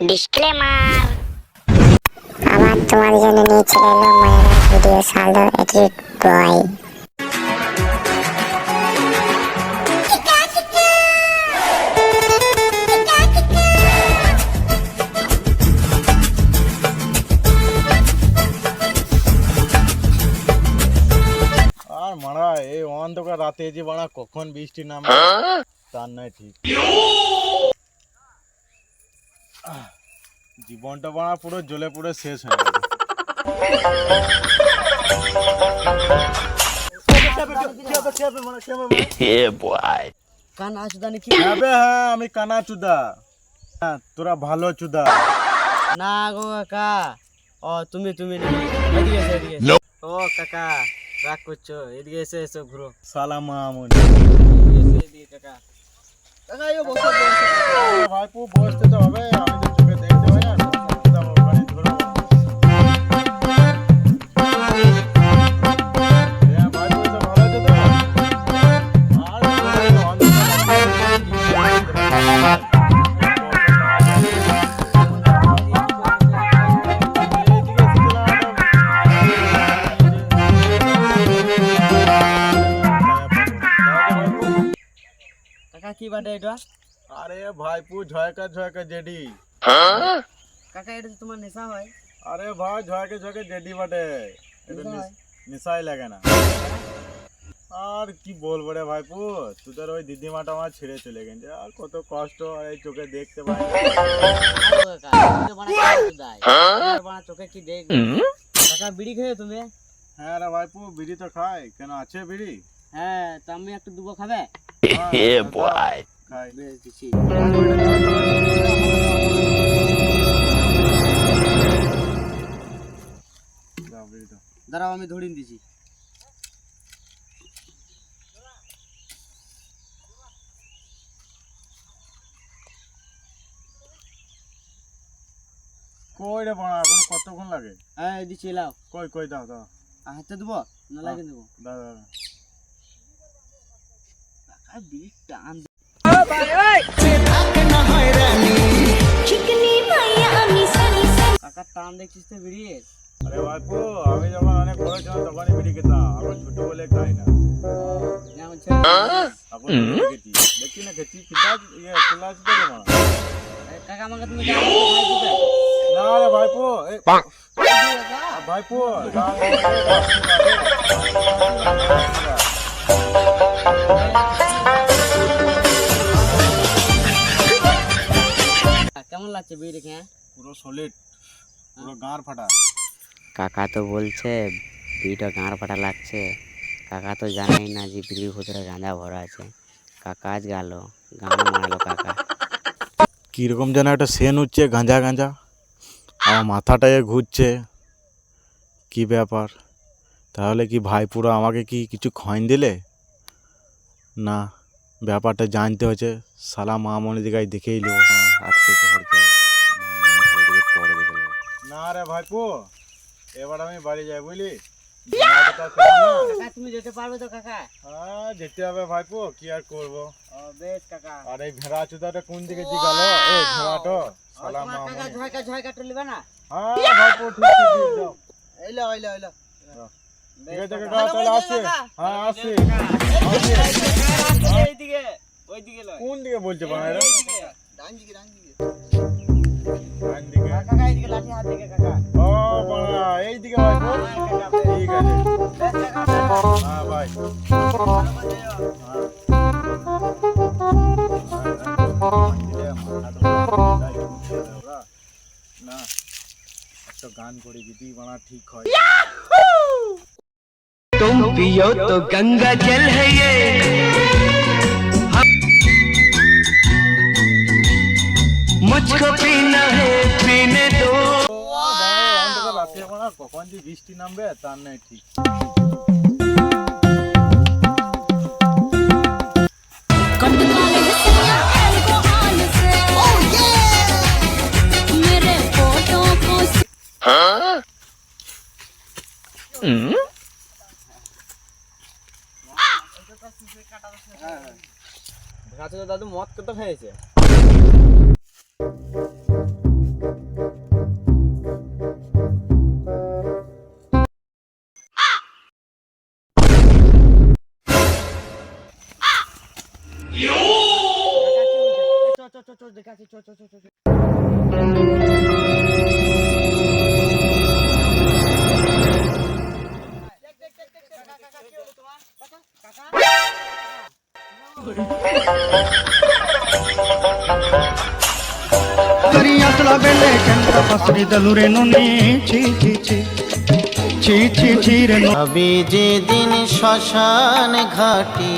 Disclaimer আবার তোমার জন্য নিয়ে চলে এলো মায়েরা ভিডিও সালদো এডিট বয় আর মারা এই অন্ধকার রাতে যে বাড়া কখন বৃষ্টি নামে তার নয় ঠিক। জীবনটা বাড়া পুরো জ্বলে পুরো শেষ হয়ে গেল। কান নাকি হ্যাঁ আমি কানা চুদা হ্যাঁ, তোরা ভালো চুদা। না গো কাকা। ও তুমি তুমি এদিকে এসো এদিকে ও কাকা রাগ করছ। এদিকে এসে এসো ঘুরো। সালাম মামুন। এদিকে কাকা। কাকা ইয়ো বসো। ভাইপু বসতে তো হবে। আমি কাকা কি বাটে এটা আরে ভাইপু ঝয়কা ঝয়কা জেডি কাকা এটা তো তোমার নেশা হয় আরে ভাই ঝয়কে ঝয়কে জেডি বটে এটা নেশা হয়? নিশাই লাগে না আর কি বলব রে ভাইপু তোদের ওই দিদিমাটা আমার ছেড়ে চলে গেছে আর কত কষ্ট আর এই চোখে দেখতে পাই না। আরে কাকা তুমি তো বানা আসুদাই তোমার বানা চোখে কি দেখ কাকা বিড়ি খেয়ে তুমি হ্যাঁ রে ভাইপু বিড়ি তো খাই কেন আছে বিড়ি হ্যাঁ তা আমি একটু দুবো খাবে বিড়ি দাও। দাঁড়াও আমি ধরিয়ে দিছি কই রে বাড়া এখন কতক্ষণ লাগে? হ্যাঁ দিচ্ছি লাও কই কই দাও দাও। হাতে দেবো না লাগে দেবো দাও দাও দাও। কাকা বিড়ি টান কাকা টান দেখছিস তো বিড়ি আরে ভাইপু আমি যখন অনেক বড় ছিলাম তখনই বিড়ি খেতাম এখন ছোট বলে খাই না যেমন ছেলে এখন বিড়ি খেছি দেখছি না খেছি খিদা ইয়ে খোলা আছে তো রে বাড়া আরে কাকা আমাকে তুমি জানো তো ভাই দিবে না রে ভাইপু এ ভাইপু লাগছে বিড়ি খেয়ে পুরো সলিড পুরো গাঁর ফাটা। কাকা তো বলছে বিড়িটা গাঁড় ফাটা লাগছে। কাকা তো জানেই না যে বিড়ির ভিতরে গাঁজা ভরা আছে। কাকা আজ গেল গান মারালো কাকা। কীরকম যেন একটা সেন উঠছে গাঁজা গাঁজা। আমার মাথাটায় ঘুরছে। কি ব্যাপার? তাহলে কি ভাই পুরো আমাকে কি কিছু খয়ন দিলে? না। ব্যাপারটা জানতে হচ্ছে সালা মামনি দিকে দেখেই নেব আজকে ঘর যাই পরে দেখে নেব না রে ভাইপু এবার আমি বাড়ি যাই বুঝলি তুমি যেতে পারবে তো কাকা হ্যাঁ যেতে হবে ভাইপু কি আর করব বেশ কাকা আর এই ভেড়া চুদাটা কোন দিকে দি গেল এই ভেড়াটো সালা কাকা ঝয়কা ঝয়কা না হ্যাঁ ভাইপু ঠিক ঠিক ঠিক যাও এলো এলো এলো ঠিক আছে কাকা তাহলে আসছি হ্যাঁ আসছি এইদিকে ওইদিকে লয় কোন দিকে বলছে বানাইরা এইদিকে ডান দিকে ডান দিকে ডান দিকে কাকা এইদিকে লাঠি হাত দিকে কাকা ও বাড়া এই দিকে ভাইপু হ্যাঁ, কাকা, বেশ। ঠিক আছে বেশ, কাকা, বেশ। হ্যাঁ ভাই ভালো করে যেও। হ্যাঁ না একটা গান করে যদি বানা ঠিক হয় तुम पियो तो गंगा जल है ये কখন যে বৃষ্টি নামবে তার নাই ঠিক। হ্যাঁ, হ্যাঁ। হ্যাঁ। গাছে দাদু মদ কত খেয়েছে দেখাচ্ছি চ চ চ চ దరియాతుల వెళ్ళే చంద్ర పసిదలురెను చీ చీ చీ చీ చీ చీ রে যে দিন শ্মশান ঘাটি